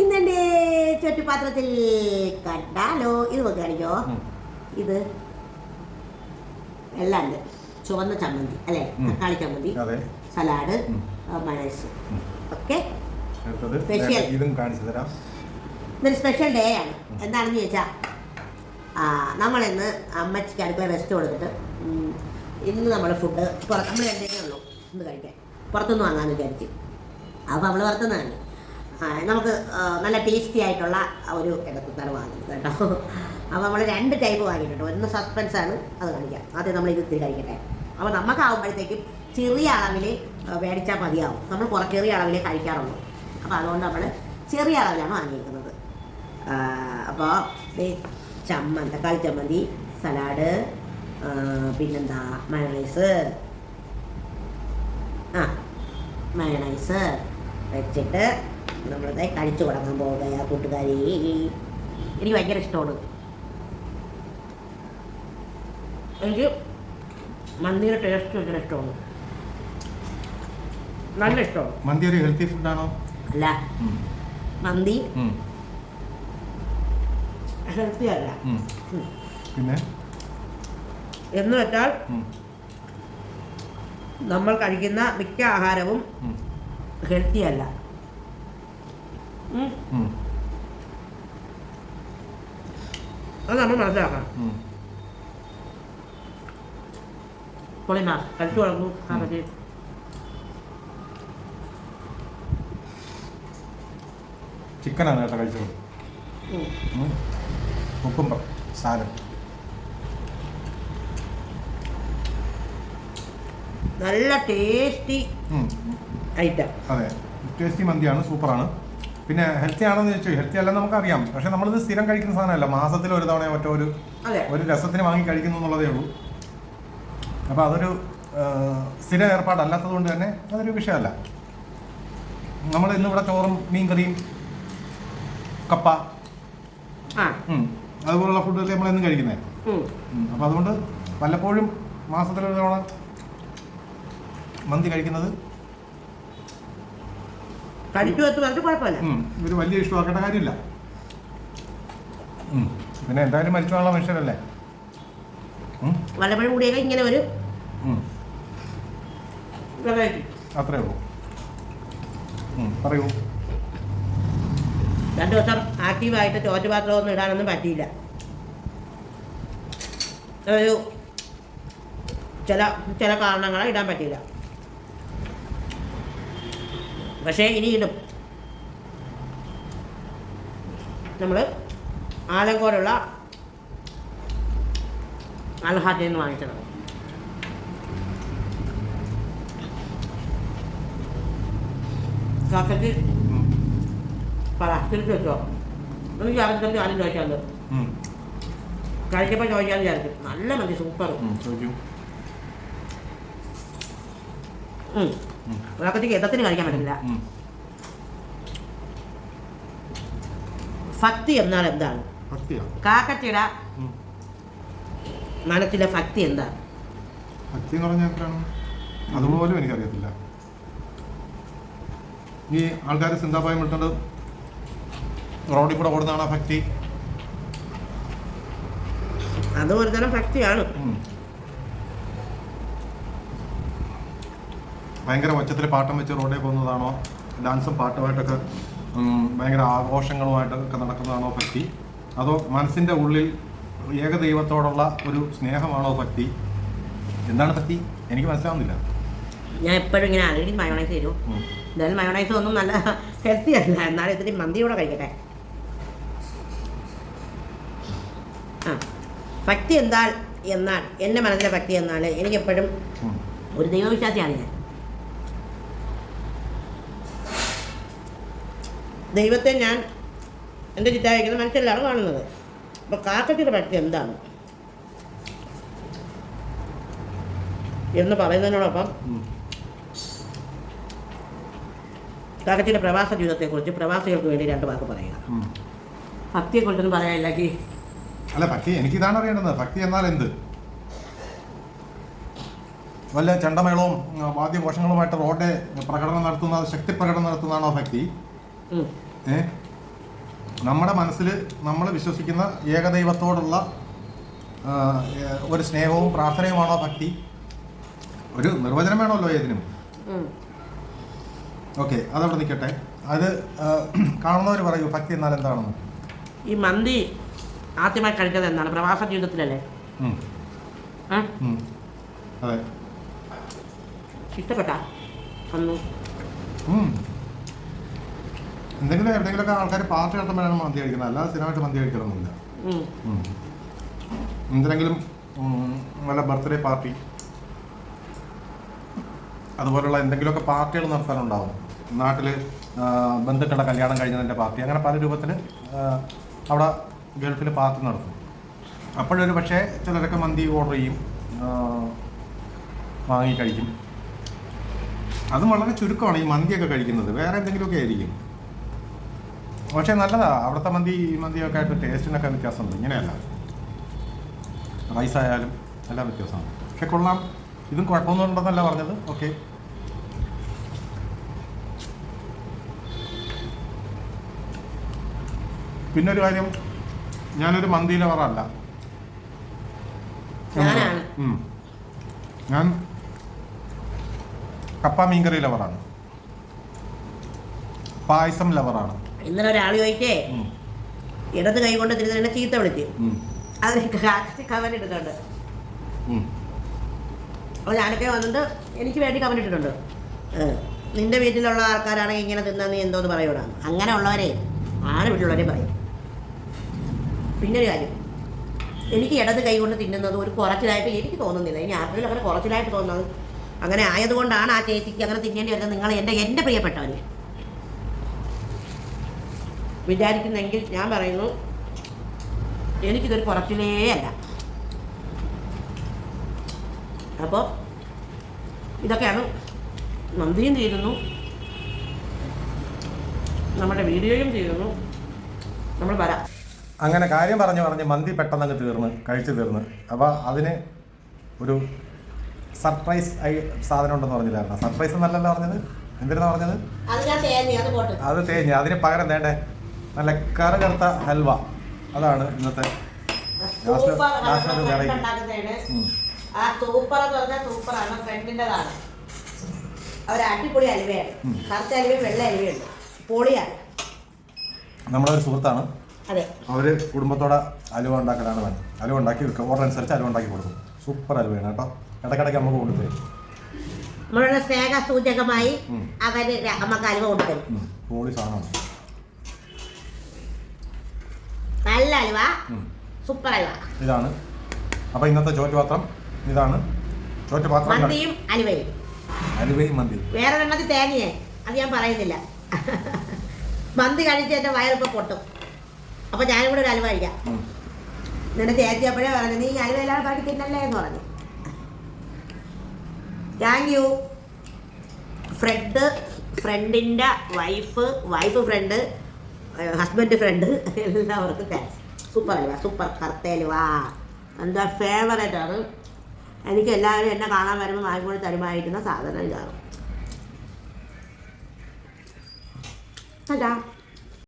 ഇന്നെന്റെ ചുറ്റുപാത്രത്തിൽ കണ്ടാലോ? ഇത് നോക്കി കാണിക്കോ. ഇത് എല്ലാം ഉണ്ട്. ചുവന്ന ചമ്മന്തി അല്ലേ? തക്കാളി ചമ്മന്തി സലാഡ് ഉം. ഓക്കെ? സ്പെഷ്യൽ ഇതും കാണിച്ചു തരാം. ഇതൊരു സ്പെഷ്യൽ ഡേ ആണ്. എന്താണെന്ന് ചോദിച്ചാൽ നമ്മളിന്ന് അമ്മച്ചിക്ക് അടുക്കള റെസ്റ്റ് കൊടുത്തിട്ട് ഇന്ന് നമ്മൾ ഫുഡ് പുറത്ത് നമ്മൾ രണ്ടേ ഉള്ളൂ ഇന്ന് കഴിക്കാൻ. പുറത്തുനിന്ന് വാങ്ങാമെന്ന് വിചാരിച്ച്. അപ്പോൾ നമ്മൾ പുറത്തുനിന്നാണ് നമുക്ക് നല്ല ടേസ്റ്റി ആയിട്ടുള്ള ഒരു ഇടത്തുത്താണ് വാങ്ങുന്നത് കേട്ടോ. അപ്പോൾ നമ്മൾ രണ്ട് ടൈപ്പ് വാങ്ങിയിട്ടുണ്ട്. ഒന്ന് സസ്പെൻസ് ആണ് അത് കാണിക്കാം. ആദ്യം നമ്മൾ ഇത് ഇത്തിരി കഴിക്കട്ടെ. അപ്പോൾ നമുക്കാവുമ്പോഴത്തേക്കും ചെറിയ അളവിൽ മേടിച്ചാൽ മതിയാവും. നമ്മൾ കുറച്ചെറിയ അളവിൽ കഴിക്കാറുള്ളൂ. അപ്പോൾ അതുകൊണ്ട് നമ്മൾ ചെറിയ അളവിലാണ് വാങ്ങിയിരിക്കുന്നത്. അപ്പോൾ ചമ്മന്തി തക്കാളി ചമ്മന്തി സലാഡ് പിന്നെന്താ മയണൈസ്. ആ മയണൈസ് വെച്ചിട്ട് നമ്മളിത് കഴിച്ചു തുടങ്ങാൻ പോവുകയാ കൂട്ടുകാരി. എനിക്ക് ഭയങ്കര ഇഷ്ടമാണ്. എനിക്ക് മന്തിയുടെ ടേസ്റ്റ് ഭയങ്കര ഇഷ്ടമാണ്. നല്ല ഇഷ്ടമാണ്. മന്തി ഒരു ഹെൽത്തി ഫുഡാണോ അല്ല. മന്തി. ഹെൽത്തി അല്ല. പിന്നെ? എന്ന് വെച്ചാൽ നമ്മൾ കഴിക്കുന്ന മിക്ക ആഹാരവും ഹെൽത്തി അല്ല. അത് നമ്മൾ മനസ്സിലാക്കണം ഉം. പൊളിമാ കഴിച്ചു വളർന്നു ആ പറ്റി ചിക്കനാണ് കേട്ടോ കഴിച്ചത്. കുക്കുംബർ സാലഡ് നല്ല ടേസ്റ്റി. ഐറ്റം അതെ ടേസ്റ്റി മന്തിയാണ് സൂപ്പറാണ് പിന്നെ ഹെൽത്തി ആണെന്ന് ചോദിച്ചു. ഹെൽത്തി അല്ലെന്ന് നമുക്കറിയാം. പക്ഷെ നമ്മളിത് സ്ഥിരം കഴിക്കുന്ന സാധനമല്ല. മാസത്തിൽ ഒരു തവണ മറ്റോ ഒരു ഒരു രസത്തിന് വാങ്ങി കഴിക്കുന്നു എന്നുള്ളതേ ഉള്ളൂ. അപ്പോൾ അതൊരു സ്ഥിര ഏർപ്പാടല്ലാത്തത് കൊണ്ട് തന്നെ അതൊരു വിഷയമല്ല. നമ്മൾ ഇന്ന് ഇന്നിവിടെ ചോറും മീൻകറിയും കപ്പ അതുപോലുള്ള ഫുഡല്ലേ നമ്മൾ എന്നും കഴിക്കുന്നത് അപ്പൊ അപ്പോൾ അതുകൊണ്ട് വല്ലപ്പോഴും മാസത്തിലൊരു തവണ മന്തി കഴിക്കുന്നത് കഴിച്ചു വെച്ച് പറഞ്ഞിട്ട് കുഴപ്പമില്ല. ഒരു വലിയ ഇഷ്ടമാക്കേണ്ട കാര്യമില്ല. പിന്നെ എന്തായാലും മരിച്ചുള്ള മനുഷ്യരല്ലേ? വല്ലപ്പോഴും കൂടിയൊക്കെ ഇങ്ങനെ ഒരു അത്രേ ഉള്ളൂ. പറയൂ. രണ്ടു ദിവസം ആക്റ്റീവായിട്ട് ചോറ്റുപാത്രമൊന്നും ഇടാനൊന്നും പറ്റിയില്ല. ഒരു ചില ചില കാരണങ്ങളെ ഇടാൻ പറ്റിയില്ല. പക്ഷേ ഇനി ഇടും നമ്മൾ ആലങ്കോടുള്ള അൽഹാറ്റിൽ നിന്ന് വാങ്ങിച്ചത് കാക്കറ്റ് പറ തിരിച്ചു വെച്ചോ. എനിക്ക് അറിഞ്ഞിട്ട് ആരും ചോദിച്ചാൽ കഴിച്ചപ്പോൾ ചോദിക്കാൻ വിചാരിച്ചു നല്ല മതി സൂപ്പർ. ഉം, യഥത്തിന് കഴിക്കാൻ പറ്റില്ല. ഭക്തി എന്നാൽ എന്താണ്? ഭക്തിയാ മനത്തിലെ ഭക്തി എന്താണ്? ഭക്തി എന്ന് പറഞ്ഞാൽ എത്രയാണ് അതുപോലും എനിക്കറിയത്തില്ല. ഈ ആൾക്കാർ സിന്താപായം വിട്ടത് റോഡിൽ കൂടെ ഓടുന്നതാണ് ഭക്തി അത് ഒരു തരം ഭക്തിയാണ് ഭയങ്കര ഒച്ചത്തിൽ പാട്ടം വെച്ച് റോഡിൽ പോകുന്നതാണോ? ഡാൻസും പാട്ടുമായിട്ടൊക്കെ ഭയങ്കര ആഘോഷങ്ങളുമായിട്ടൊക്കെ നടക്കുന്നതാണോ ഭക്തി അതോ മനസ്സിന്റെ ഉള്ളിൽ ഏകദൈവത്തോടുള്ള ഒരു സ്നേഹമാണോ ഭക്തി എന്താണ് ഭക്തി എനിക്ക് മനസ്സിലാവുന്നില്ല. ഞാൻ എപ്പോഴും ഇങ്ങനെ ആലോചിച്ച് മയോണൈസ് തരും. എന്തായാലും മയോണൈസ് ഒന്നും നല്ല ഹെൽത്തി അല്ല. എന്നാലും ഇത്തിരി മന്തി കൂടെ കഴിക്കട്ടെ. ആ ഭക്തി എന്താൽ എന്നാൽ എന്റെ മനസ്സിലെ ഭക്തി എന്നാൽ എനിക്കെപ്പോഴും. ഒരു ദൈവവിശ്വാസിയാണ് ഞാൻ ദൈവത്തെ ഞാൻ എന്റെ ചുറ്റായിരിക്കുന്ന മനസ്സിലാണ് കാണുന്നത്. അപ്പോൾ കാക്കത്തിന്റെ ഭക്തി എന്താണ്? എന്ന് പറയുന്നതിനോടൊപ്പം. കാക്കത്തിന്റെ പ്രവാസ ജീവിതത്തെക്കുറിച്ച് പ്രവാസികൾക്ക് വേണ്ടി രണ്ട് വാക്ക് പറയുക. ഭക്തിയെക്കുറിച്ചൊന്നും പറയാനില്ലെങ്കിൽ അല്ല ഭക്തി എനിക്കിതാണ് അറിയേണ്ടത്. ഭക്തി എന്നാൽ എന്ത്? വല്ല ചണ്ടമേളവും വാദ്യഘോഷങ്ങളുമായിട്ട് റോഡ് പ്രകടനം നടത്തുന്ന ശക്തി പ്രകടനം നടത്തുന്നതാണോ ഭക്തി ഏ? നമ്മുടെ മനസ്സിൽ നമ്മൾ വിശ്വസിക്കുന്ന ഏകദൈവത്തോടുള്ള ഒരു സ്നേഹവും പ്രാർത്ഥനയുമാണോ ഭക്തി? ഒരു നിർവചനം വേണമല്ലോ ഏതിനും. ഓക്കെ അതവിടെ നിൽക്കട്ടെ. അത് കാണുന്നവർ പറയൂ ഭക്തി എന്നാൽ എന്താണെന്ന്. ഈ മന്തി ആദ്യമായി കഴിക്കുന്നത് എന്താണ്? പ്രവാസ ജീവിതത്തിലല്ലേ? അതെ. ഇഷ്ടപ്പെട്ട. എന്തെങ്കിലും എവിടെയെങ്കിലുമൊക്കെ ആൾക്കാർ പാർട്ടി നടത്തുമ്പോഴാണ് മന്തി കഴിക്കുന്നത്. അല്ലാതെ സ്ഥിരമായിട്ട് മന്തി കഴിക്കണമെന്നില്ല. എന്തിനെങ്കിലും നല്ല വല്ല ബർത്ത്ഡേ പാർട്ടി അതുപോലുള്ള എന്തെങ്കിലുമൊക്കെ പാർട്ടികൾ നടത്താനുണ്ടാവും. നാട്ടിൽ ബന്ധുക്കളുടെ കല്യാണം കഴിഞ്ഞതിന്റെ പാർട്ടി അങ്ങനെ പല രൂപത്തിൽ അവിടെ ഗൾഫിൽ പാർട്ടി നടത്തും. അപ്പോഴൊരു പക്ഷേ ചിലരൊക്കെ മന്തി ഓർഡർ ചെയ്യും വാങ്ങി കഴിക്കും. അതും വളരെ ചുരുക്കമാണ് ഈ മന്തിയൊക്കെ കഴിക്കുന്നത്. വേറെ എന്തെങ്കിലുമൊക്കെ ആയിരിക്കും. പക്ഷേ നല്ലതാ. അവിടുത്തെ മന്തി മന്തി മന്തിയൊക്കെ ആയിട്ട് ടേസ്റ്റിനൊക്കെ വ്യത്യാസമുണ്ട്. ഇങ്ങനെയല്ല. റൈസ് ആയാലും എല്ലാം വ്യത്യാസമാണ് പക്ഷെ കൊള്ളാം. ഇതും കുഴപ്പമൊന്നും ഉണ്ടെന്നല്ല പറഞ്ഞത്. ഓക്കെ. പിന്നെ ഒരു കാര്യം. ഞാനൊരു മന്തി ലവറല്ല. ഞാനാണ്. ഞാൻ കപ്പ മീൻകറി ലവറാണ്. പായസം ലവറാണ്. ഇന്നലെ ഒരാൾ ഉം. ഇടത് കൈ കൊണ്ട് തിരുന്നെ ചീത്ത വിളിച്ചു. അതിന് ഇട്ടിട്ടുണ്ട്. ഉം. അപ്പോൾ ഞാനൊക്കെ വന്നിട്ട് എനിക്ക് വേണ്ടി കമന്റ് ഇട്ടിട്ടുണ്ട്. നിന്റെ വീട്ടിലുള്ള ആൾക്കാരാണെങ്കിൽ ഇങ്ങനെ തിന്നാ നീ എന്തോന്ന് പറയൂടാ? അങ്ങനെ ഉള്ളവരെ ആരെ വീട്ടിലുള്ളവരെ പറയും. പിന്നെ ഒരു കാര്യം എനിക്ക് ഇടത് കൈ കൊണ്ട് തിന്നുന്നത് ഒരു കുറച്ചിലായിട്ട് എനിക്ക് തോന്നുന്നില്ല. ഇനി ആർക്കെങ്കിലും അങ്ങനെ കുറച്ചിലായിട്ട് തോന്നുന്നത്? അങ്ങനെ ആയതുകൊണ്ടാണ് ആ ചേച്ചിക്ക് അങ്ങനെ തിന്നേണ്ടി വരുന്നത്. നിങ്ങൾ എന്റെ എന്റെ പ്രിയപ്പെട്ടവർ വിചാരിക്കുന്നെങ്കിൽ ഞാൻ പറയുന്നു എനിക്കിതൊരു കുറച്ചിലേ അല്ല. അപ്പോൾ ഇതൊക്കെയാണ് നന്ദിയും തീരുന്നു നമ്മുടെ വീഡിയോയും തീരുന്നു നമ്മൾ വരാം. അങ്ങനെ കാര്യം പറഞ്ഞു പറഞ്ഞ് മന്തി പെട്ടെന്ന് അങ്ങ് തീർന്ന് കഴിച്ചു തീർന്ന്. അപ്പോൾ അതിന് ഒരു സർപ്രൈസ് ആയി സാധനം ഉണ്ടെന്ന് പറഞ്ഞില്ലായിരുന്നു? സർപ്രൈസ് എന്നല്ലല്ലോ പറഞ്ഞത്? എന്തിനാ പറഞ്ഞത്? അത് ഞാൻ തേങ്ങ അത് പോട്ട്. അത് തേഞ്ഞ് അതിന് പകരം വേണ്ടേ നല്ല കറ കറുത്ത ഹൽവ. അതാണ് ഇന്നത്തെ. ആ സൂപ്പർ എന്ന് പറഞ്ഞാൽ സൂപ്പറാണ്. ഫ്രണ്ടിന്റെതാണ്. അവർ അടിപൊളി അലുവയാണ് ഉം. കറുത്ത അലുവയും വെള്ള അലുവയുണ്ട് പൊളിയാണ്. നമ്മളൊരു സുഹൃത്താണ്. അവർ കുടുംബത്തോടെ അലുവ ഉണ്ടാക്കലാണ് വേണ്ടത് അലുവ ഉണ്ടാക്കി വെക്കും. ഓർഡർ അനുസരിച്ച് അലുവ ഉണ്ടാക്കി കൊടുക്കും. സൂപ്പർ അലുവയാണ് കേട്ടോ. ഇടയ്ക്കിടയ്ക്ക് നമുക്ക് കൊണ്ടുതരും നമ്മളുടെ സ്നേഹ സൂചകമായി അവർ നമുക്ക് അലുവ കൊണ്ടുതരും പൊളി സാധനമാണ്. നല്ല അലുവ. സൂപ്പർ അലുവ. ഇതാണ്. അപ്പോൾ ഇന്നത്തെ ചോറ്റുപാത്രം ഇതാണ്. ചോറ്റുപാത്രം മന്തിയും അലുവയും. അലുവയും മന്തി വേറെ എണ്ണത്തിൽ തേങ്ങയെ. അത് ഞാൻ പറയുന്നില്ല. മന്തി കഴിച്ച് എന്റെ വയറിപ്പോൾ പൊട്ടും. അപ്പോൾ ഞാനും കൂടെ ഒരു അലുവ കഴിക്കാം. നിന്നെ നിന്റെ പറഞ്ഞു നീ അലുവ എല്ലാം ബാക്കി തിന്നല്ലേ? എന്ന് പറഞ്ഞു. താങ്ക് യു ഫ്രണ്ട് ഫ്രണ്ടിന്റെ wife wife friend husband friend എല്ലാവർക്കും താങ്ക്സ് സൂപ്പർ അലുവ സൂപ്പർ കറുത്തലുവ എന്താ ഫേവറേറ്റ് ആണ്? എനിക്ക് എല്ലാവരും എന്നെ കാണാൻ വരുമ്പോൾ വാങ്ങിക്കൊണ്ട് തരുമായിരിക്കുന്ന സാധനം ഇതാണ്. അതാ.